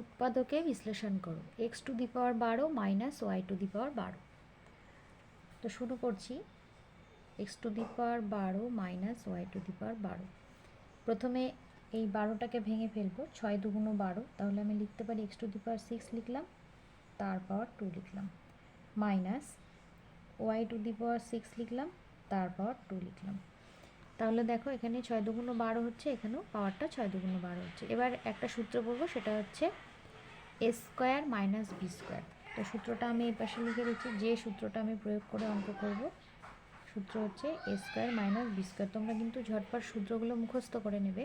উৎপাদকে বিশ্লেষণ করো। এক্স টু দি পাওয়ার বারো minus Y to the power বারো। তো শুরু করছি। এক্স টু দি পাওয়ার বারো minus Y to the power বারো। প্রথমে এই বারোটাকে ভেঙে ফেলব। ছয় দুগুণ বারো। তাহলে আমি লিখতে পারি X to the power six লিখলাম। তার পাওয়ার টু লিখলাম। Minus Y to the power six লিখলাম। তার পাওয়ার টু লিখলাম। তাহলে দেখো এখানে ছয় দুগুণ বারো হচ্ছে, এখানেও পাওয়ারটা ছয় দুগুণ বারো হচ্ছে। এবার একটা সূত্র পড়ব সেটা হচ্ছে A square minus B square তো সূত্রটা আমি এই পাশে লিখে দিচ্ছি, যে সূত্রটা আমি প্রয়োগ করে অঙ্ক করব, সূত্র হচ্ছে A square minus B square তোমরা কিন্তু ঝটপট সূত্রগুলো মুখস্থ করে নেবে।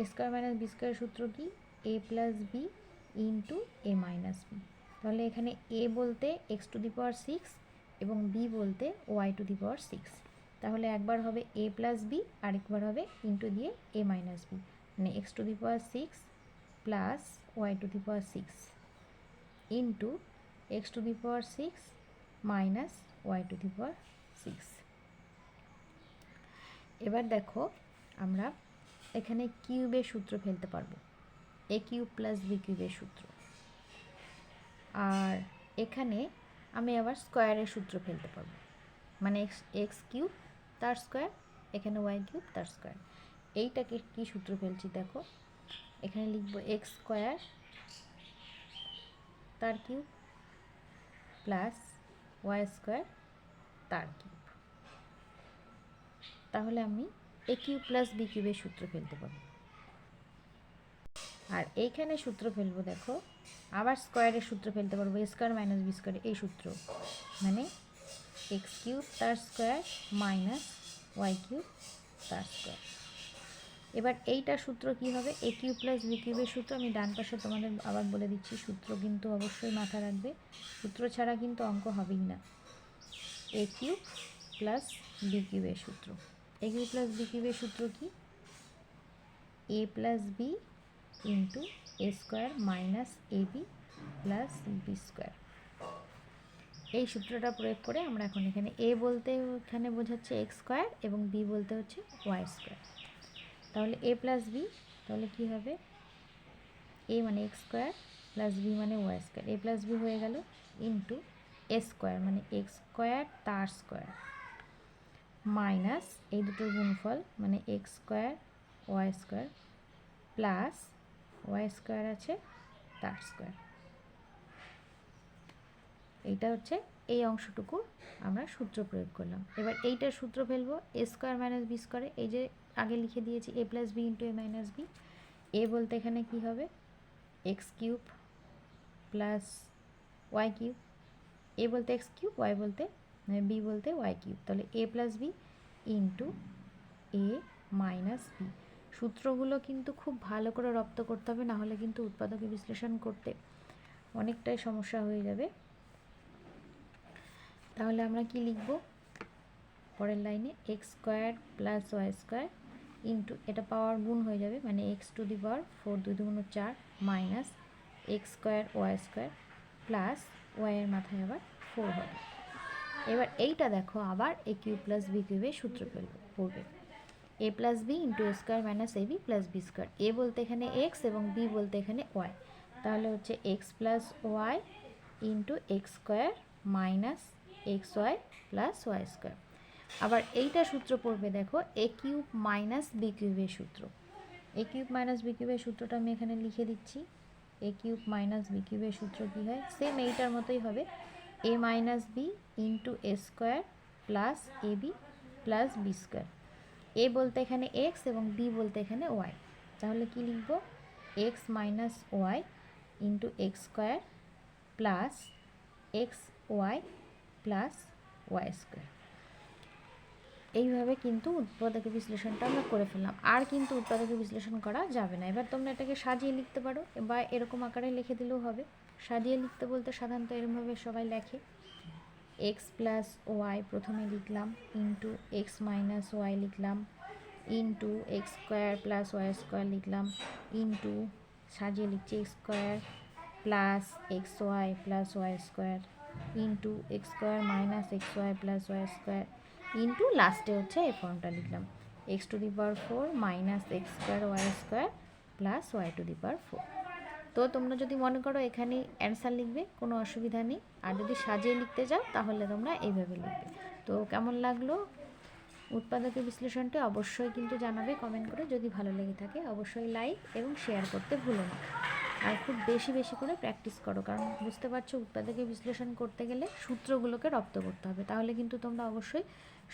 A square minus B square সূত্র কি? A plus B into A minus B তাহলে এখানে এ বলতে X to the power six এবং বি বলতে Y to the power six তাহলে একবার হবে এ প্লাস বি আরেকবার হবে ইন্টু দিয়ে এ মাইনাস বি মানে X to the power six plus Y to the power six into X to the power six minus Y to the power six এবার দেখো আমরা এখানে কিউবের সূত্র ফেলতে পারব। এ কিউব প্লাস বি কিউবের সূত্র। আর এখানে আমি আবার স্কোয়ারের সূত্র ফেলতে পারব। মানে এক্স এক্স কিউব তার স্কোয়ার এখানে ওয়াই কিউব তার স্কোয়ার এইটাকে কী সূত্র ফেলছি দেখো? এখানে লিখব এক্স স্কোয়ার তার কিউব প্লাস ওয়াই স্কোয়ার তার কিউব তাহলে আমি এ কিউব প্লাস বি কিউবের সূত্র ফেলতে পারব। আর এইখানে সূত্র ফেলব দেখো, আবার স্কোয়ারের সূত্র ফেলতে পারব A square minus B square এই সূত্র। মানে এক্স কিউব তার স্কোয়ার মাইনাস ওয়াই কিউব তার স্কোয়ার এবার এইটা সূত্র কি হবে? এ কিউব প্লাস বি কিউবের সূত্র। আমি ডান পাশে তোমাদের আবার বলে দিচ্ছি, সূত্র কিন্তু অবশ্যই মাথা রাখবে। সূত্র ছাড়া কিন্তু অঙ্ক হবেই না। এ কিউব প্লাস বি কিউবের সূত্র। এ কিউব প্লাস বি কিউবের সূত্র কি? A plus B into A square minus A B plus B square এই সূত্রটা প্রয়োগ করে আমরা এখন এখানে এ বলতে এখানে বোঝাচ্ছে এক্স স্কোয়ার এবং বি বলতে হচ্ছে ওয়াই স্কোয়ার তাহলে এ প্লাস বি তাহলে কী হবে? এ মানে এক্স স্কোয়ার প্লাস বি মানে Y square A plus B হয়ে গেল ইন্টু এ স্কোয়ার মানে এক্স স্কোয়ার তার স্কোয়ার মাইনাস এই দুটোর গুণফল মানে X square Y square plus Y square আছে তার স্কোয়ার এইটা হচ্ছে এই অংশটুকু আমরা সূত্র প্রয়োগ করলাম। এবার এইটার সূত্র ফেলব এ স্কোয়ার মাইনাস বি স্কোয়ারে এই যে আগে লিখে দিয়েছি A plus B into A minus B A বলতে এখানে কি হবে? X cube plus Y cube A বলতে এক্স কিউব ওয়াই বলতে বি বলতে ওয়াই কিউব তাহলে A plus B into A minus B সূত্রগুলো কিন্তু খুব ভালো করে রপ্ত করতে হবে, না হলে কিন্তু উৎপাদকে বিশ্লেষণ করতে অনেকটাই সমস্যা হয়ে যাবে। তাহলে আমরা কি লিখব? পরের লাইনে X square plus Y square into এটা পাওয়ার গুণ হয়ে যাবে মানে X to the power four দুই দুগুণ চার minus X square Y square plus ওয়াইয়ের মাথায় আবার ফোর হবে। এবার এইটা দেখো, আবার এ কিউ প্লাস বি কিউবের সূত্র পড়বে A plus B into A square minus A B plus B square A বলতে এখানে এক্স এবং বি বলতে এখানে ওয়াই তাহলে হচ্ছে X plus Y into X square minus X Y plus Y square আবার এইটা সূত্র পড়বে দেখো এ কিউব মাইনাস বি কিউবের সূত্র। এ কিউব মাইনাস বি কিউবের সূত্রটা আমি এখানে লিখে দিচ্ছি। এ কিউব মাইনাস বি কিউবের সূত্র কী হয়? সেম এইটার মতোই হবে। A minus B into A square plus A B plus B square A বলতে এখানে এক্স এবং বি বলতে এখানে ওয়াই তাহলে কি লিখব? X minus Y into X square plus X Y plus Y square এইভাবে কিন্তু উৎপাদকের বিশ্লেষণটা আমরা করে ফেললাম। আর কিন্তু উৎপাদকের বিশ্লেষণ করা যাবে না। এবার তোমরা এটাকে সাজিয়ে লিখতে পারো বা এরকম আকারে লিখে দিলেও হবে। সাজিয়ে লিখতে বলতে সাধারণত এরমভাবে সবাই লেখে। এক্স প্লাস ওয়াই প্রথমে লিখলাম ইন্টু এক্স মাইনাস ওয়াই লিখলাম into X square plus Y square লিখলাম ইন্টু সাজিয়ে লিখছি X square plus X Y plus Y square into X square minus X Y plus Y square into লাস্টে হচ্ছে এই ফর্মটা লিখলাম। X to the power four minus X square Y square plus Y to the power four. তো তোমরা যদি মনে করো এখানে অ্যান্সার লিখবে, কোনো অসুবিধা নেই। আর যদি সাজিয়ে লিখতে যাও, তাহলে তোমরা এইভাবে লিখবে। তো কেমন লাগল? উৎপাদকের বিশ্লেষণটি অবশ্যই কিন্তু জানাবে, কমেন্ট করে। যদি ভালো লেগে থাকে, অবশ্যই লাইক এবং শেয়ার করতে ভুলো না। আর খুব বেশি বেশি করে প্র্যাকটিস করো। কারণ বুঝতে পারছ উৎপাদকের বিশ্লেষণ করতে গেলে সূত্রগুলোকে রপ্ত করতে হবে। তাহলে কিন্তু তোমরা অবশ্যই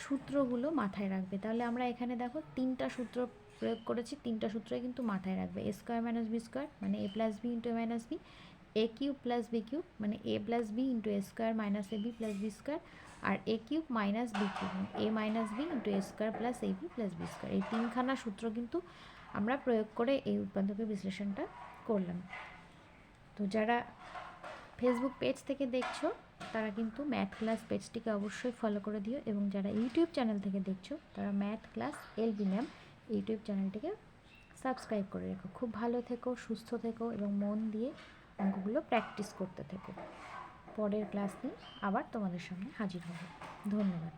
সূত্রগুলো মাথায় রাখবে। তাহলে আমরা এখানে দেখো, তিনটা সূত্র প্রয়োগ করেছি, তিনটা সূত্রই কিন্তু মাথায় রাখবে। A square minus B square মানে A plus B into minus B A cube plus B cube মানে A plus B into A square minus A B plus B square R A cube minus B cube A minus B into A square plus A B plus B square এই তিনখানা সূত্র কিন্তু আমরা প্রয়োগ করে এই উৎপাদকের বিশ্লেষণটা করলাম। তো যারা ফেসবুক পেজ থেকে দেখছ, তারা কিন্তু ম্যাথ ক্লাস পেজটিকে অবশ্যই ফলো করে দিও এবং যারা ইউটিউব চ্যানেল থেকে দেখছ, তারা math class L B ma'am YouTube চ্যানেলটিকে সাবস্ক্রাইব করে রেখো। খুব ভালো থেকো, সুস্থ থেকো এবং মন দিয়ে অঙ্কগুলো প্র্যাকটিস করতে থেকো। পরের ক্লাস নিয়ে আবার তোমাদের সামনে হাজির হব। ধন্যবাদ।